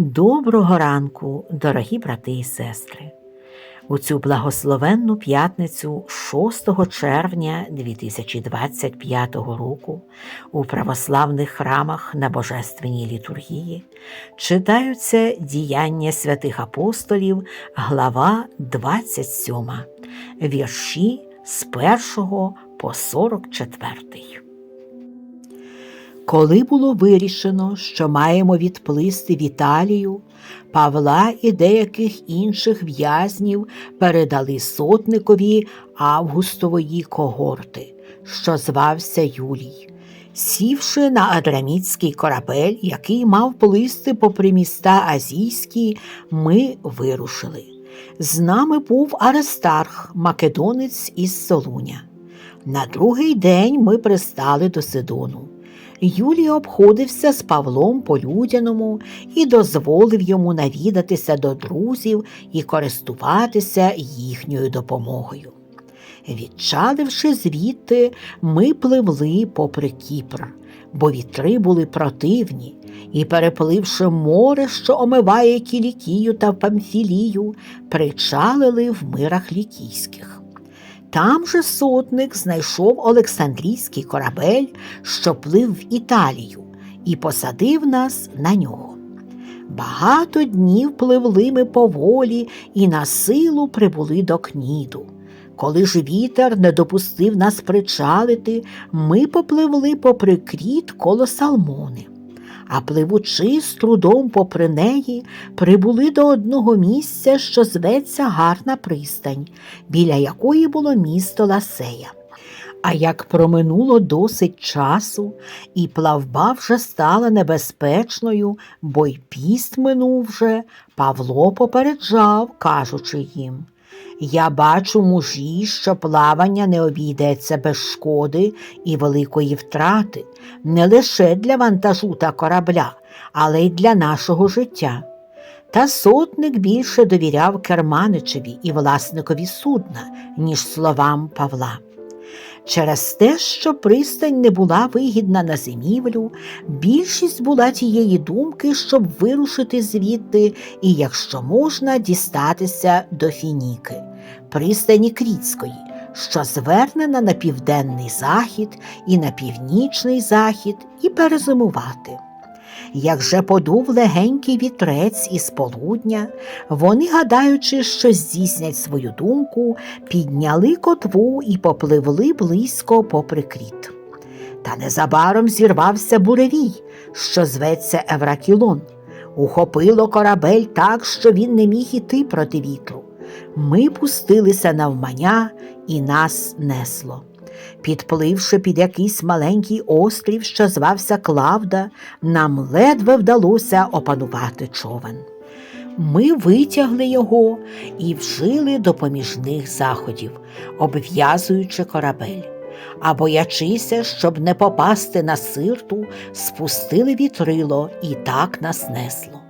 Доброго ранку, дорогі брати і сестри! У цю благословенну п'ятницю 6 червня 2025 року у православних храмах на Божественній літургії читаються діяння святих апостолів, глава 27, вірші з 1 по 44. Коли було вирішено, що маємо відплисти в Італію, Павла і деяких інших в'язнів передали сотникові Августової когорти, що звався Юлій. Сівши на адрамітський корабель, який мав плисти попри міста Азійські, ми вирушили. З нами був Аристарх, македонець із Солуня. На другий день ми пристали до Сидону. Юлій обходився з Павлом по людяному і дозволив йому навідатися до друзів і користуватися їхньою допомогою. Відчаливши звідти, ми пливли попри Кіпр, бо вітри були противні, і, перепливши море, що омиває Кілікію та Памфілію, причалили в мирах лікійських. Там же сотник знайшов Олександрійський корабель, що плив в Італію, і посадив нас на нього. Багато днів пливли ми поволі і на силу прибули до кніду. Коли ж вітер не допустив нас причалити, ми попливли попри кріт коло Салмони а пливучи з трудом попри неї, прибули до одного місця, що зветься Гарна пристань, біля якої було місто Ласея. А як проминуло досить часу, і плавба вже стала небезпечною, бо й піст минув вже, Павло попереджав, кажучи їм я бачу мужі, що плавання не обійдеться без шкоди і великої втрати, не лише для вантажу та корабля, але й для нашого життя. Та сотник більше довіряв керманичеві і власникові судна, ніж словам Павла. Через те, що пристань не була вигідна на зимівлю, більшість була тієї думки, щоб вирушити звідти і, якщо можна, дістатися до Фініки, пристані Кріцької, що звернена на південний захід і на північний захід, і перезимувати. Як же подув легенький вітрець із полудня, вони, гадаючи, що здійснять свою думку, підняли котву і попливли близько попри кріт. Та незабаром зірвався буревій, що зветься Евракілон. Ухопило корабель так, що він не міг іти проти вітру. Ми пустилися навмання, і нас несло. Підпливши під якийсь маленький острів, що звався Клавда, нам ледве вдалося опанувати човен. Ми витягли його і вжили допоміжних заходів, обв'язуючи корабель. А боячися, щоб не попасти на сирту, спустили вітрило і так нас несло.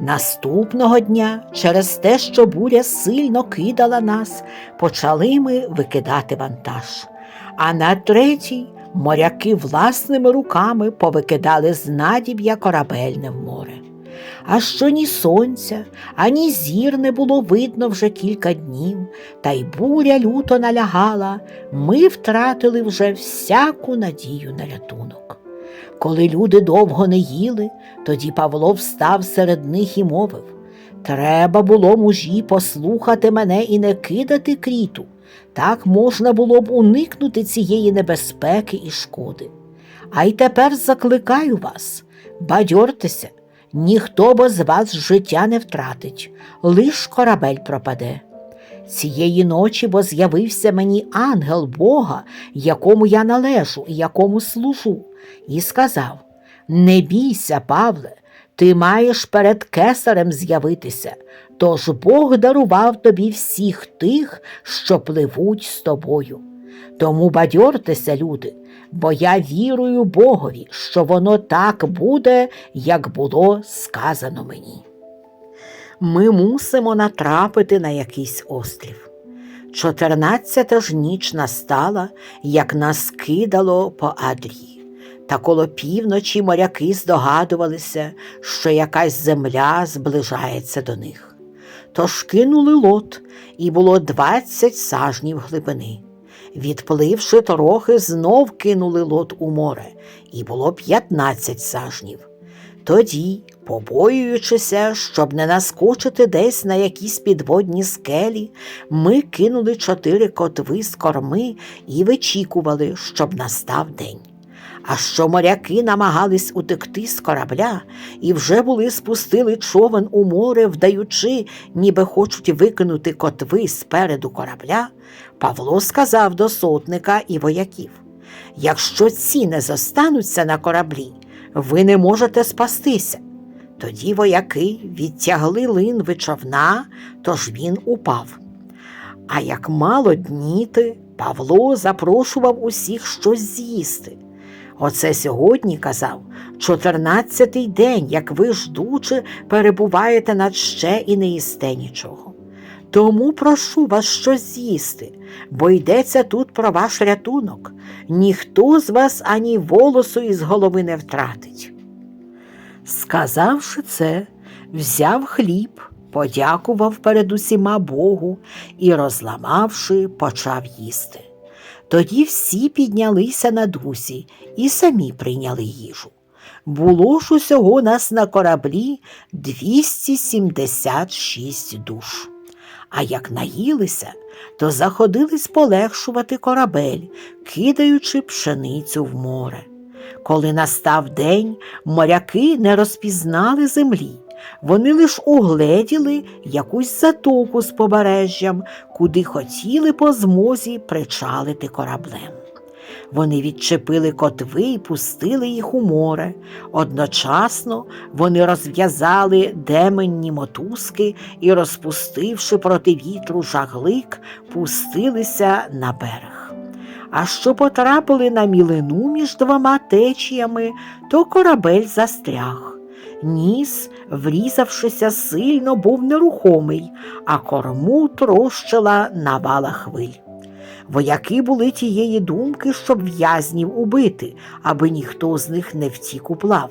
Наступного дня, через те, що буря сильно кидала нас, почали ми викидати вантаж а на третій моряки власними руками повикидали з надіб'я корабельне в море. А що ні сонця, ані зір не було видно вже кілька днів, та й буря люто налягала, ми втратили вже всяку надію на рятунок. Коли люди довго не їли, тоді Павло встав серед них і мовив Треба було мужі послухати мене і не кидати кріту, так можна було б уникнути цієї небезпеки і шкоди. А й тепер закликаю вас, бадьортеся, ніхто бо з вас життя не втратить, лиш корабель пропаде. Цієї ночі бо з'явився мені ангел Бога, якому я належу і якому служу, і сказав Не бійся, Павле, ти маєш перед кесарем з'явитися, тож Бог дарував тобі всіх тих, що пливуть з тобою. Тому бадьортеся, люди, бо я вірую Богові, що воно так буде, як було сказано мені. Ми мусимо натрапити на якийсь острів. Чотирнадцята ж ніч настала, як нас кидало по Адрії. Та коло півночі моряки здогадувалися, що якась земля зближається до них. Тож кинули лот, і було двадцять сажнів глибини. Відпливши трохи, знов кинули лот у море, і було п'ятнадцять сажнів. Тоді, побоюючися, щоб не наскочити десь на якісь підводні скелі, ми кинули чотири котви з корми і вичікували, щоб настав день. А що моряки намагались утекти з корабля і вже були спустили човен у море, вдаючи, ніби хочуть викинути котви спереду корабля, Павло сказав до сотника і вояків якщо ці не зостануться на кораблі, ви не можете спастися. Тоді вояки відтягли линви човна, тож він упав. А як мало дніти, Павло запрошував усіх щось з'їсти. Оце сьогодні казав, чотирнадцятий день, як ви ждучи, перебуваєте над ще і не їсте нічого. Тому прошу вас щось з'їсти, бо йдеться тут про ваш рятунок. Ніхто з вас ані волосу із голови не втратить. Сказавши це, взяв хліб, подякував перед усіма Богу і, розламавши, почав їсти. Тоді всі піднялися на дусі і самі прийняли їжу. Було ж усього нас на кораблі 276 душ. А як наїлися, то заходились полегшувати корабель, кидаючи пшеницю в море. Коли настав день, моряки не розпізнали землі. Вони лиш угледіли якусь затоку з побережжям, куди хотіли по змозі причалити кораблем. Вони відчепили котви і пустили їх у море. Одночасно вони розв'язали деменні мотузки і, розпустивши проти вітру жаглик, пустилися на берег. А що потрапили на мілину між двома течіями, то корабель застряг. Ніс, врізавшися сильно, був нерухомий, а корму трощила навала хвиль. Вояки були тієї думки, щоб в'язнів убити, аби ніхто з них не втік у плав.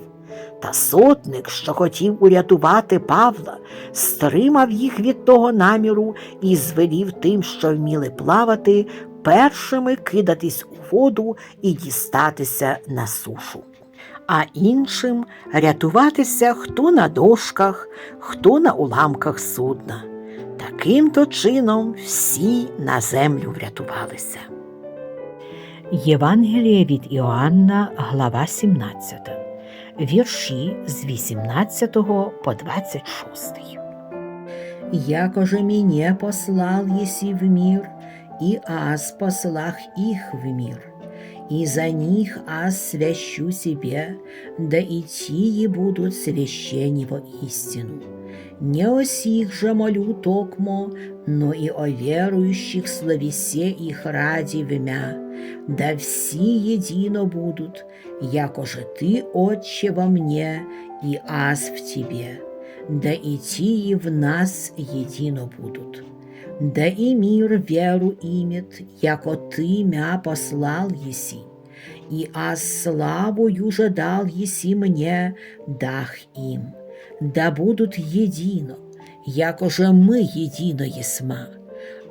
Та сотник, що хотів урятувати Павла, стримав їх від того наміру і звелів тим, що вміли плавати, першими кидатись у воду і дістатися на сушу. А іншим рятуватися хто на дошках, хто на уламках судна. Таким то чином всі на землю врятувалися. Євангеліє від Іоанна, глава 17, вірші з 18 по 26. Якоже мене послал еси в мир, и аз послах их в мир, и за них аз свящу себе, да и тие будут священного истину. Не о сих же молю токмо, но и о верующих словесе их ради вмя, да все едино будут, якоже ты, Отче, во мне, и аз в тебе, да и тие в нас едино будут Да и мир веру имет, яко ты мя послал еси, и аз славу же дал еси мне, дах им да будут едино, якоже мы едино есма,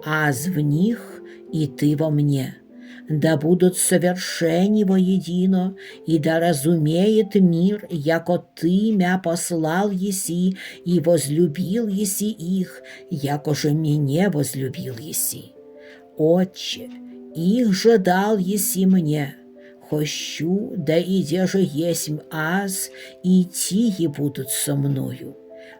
аз в них и ты во мне, да будут совершенни воедино, и да разумеет мир, яко ты мя послал еси и возлюбил еси их, якоже меня возлюбил еси. Отче, их же дал еси мне, хощу, да иде же есмь аз, и тие будут со мною.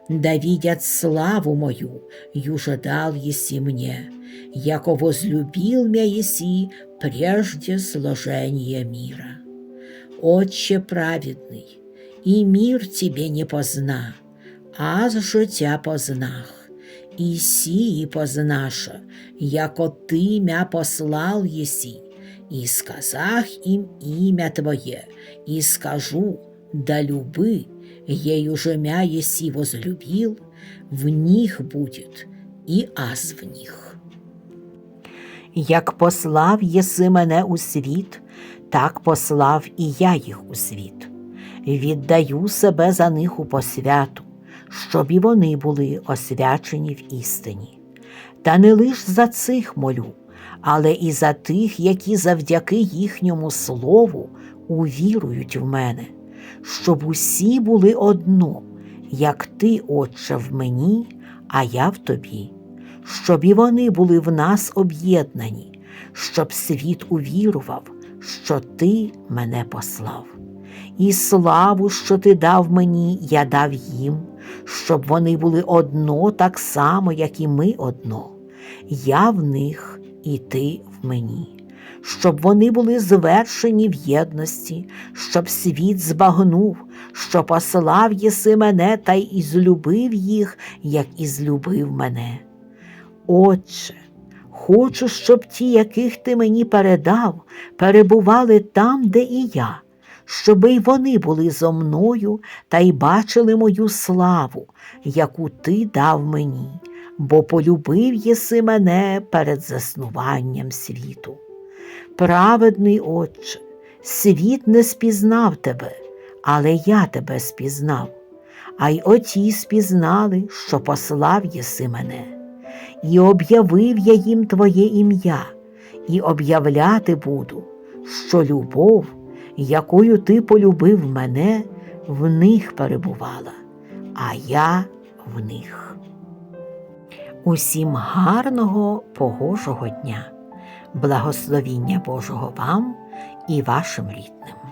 Да видят славу мою, юже дал еси мне, яко возлюбил мя еси прежде сложения мира. Отче праведный, и мир тебе не позна, аз же тя познах, и сии познаша, яко ты мя послал еси, и сказах им имя Твое, и скажу, да любы, ею же мя еси возлюбил, в них будет, і аз в них. Як послав єси мене у світ, так послав і я їх у світ. Віддаю себе за них у посвяту, щоб і вони були освячені в істині. Та не лиш за цих молю, але і за тих, які завдяки їхньому слову увірують в мене, щоб усі були одно, як ти, Отче, в мені, а я в тобі, щоб і вони були в нас об'єднані, щоб світ увірував, що ти мене послав. І славу, що ти дав мені, я дав їм, щоб вони були одно так само, як і ми одно. Я в них і ти в мені, щоб вони були звершені в єдності, щоб світ збагнув, що послав єси мене та й ізлюбив їх, як ізлюбив мене. Отче, хочу, щоб ті, яких ти мені передав, перебували там, де і я, щоби й вони були зо мною та й бачили мою славу, яку ти дав мені, бо полюбив єси мене перед заснуванням світу. Праведний Отче, світ не спізнав тебе, але я тебе спізнав, а й оті спізнали, що послав єси мене і об'явив я їм Твоє ім'я, і об'являти буду, що любов, якою ти полюбив мене, в них перебувала, а я в них. Усім гарного погожого дня, благословіння Божого вам і вашим рідним.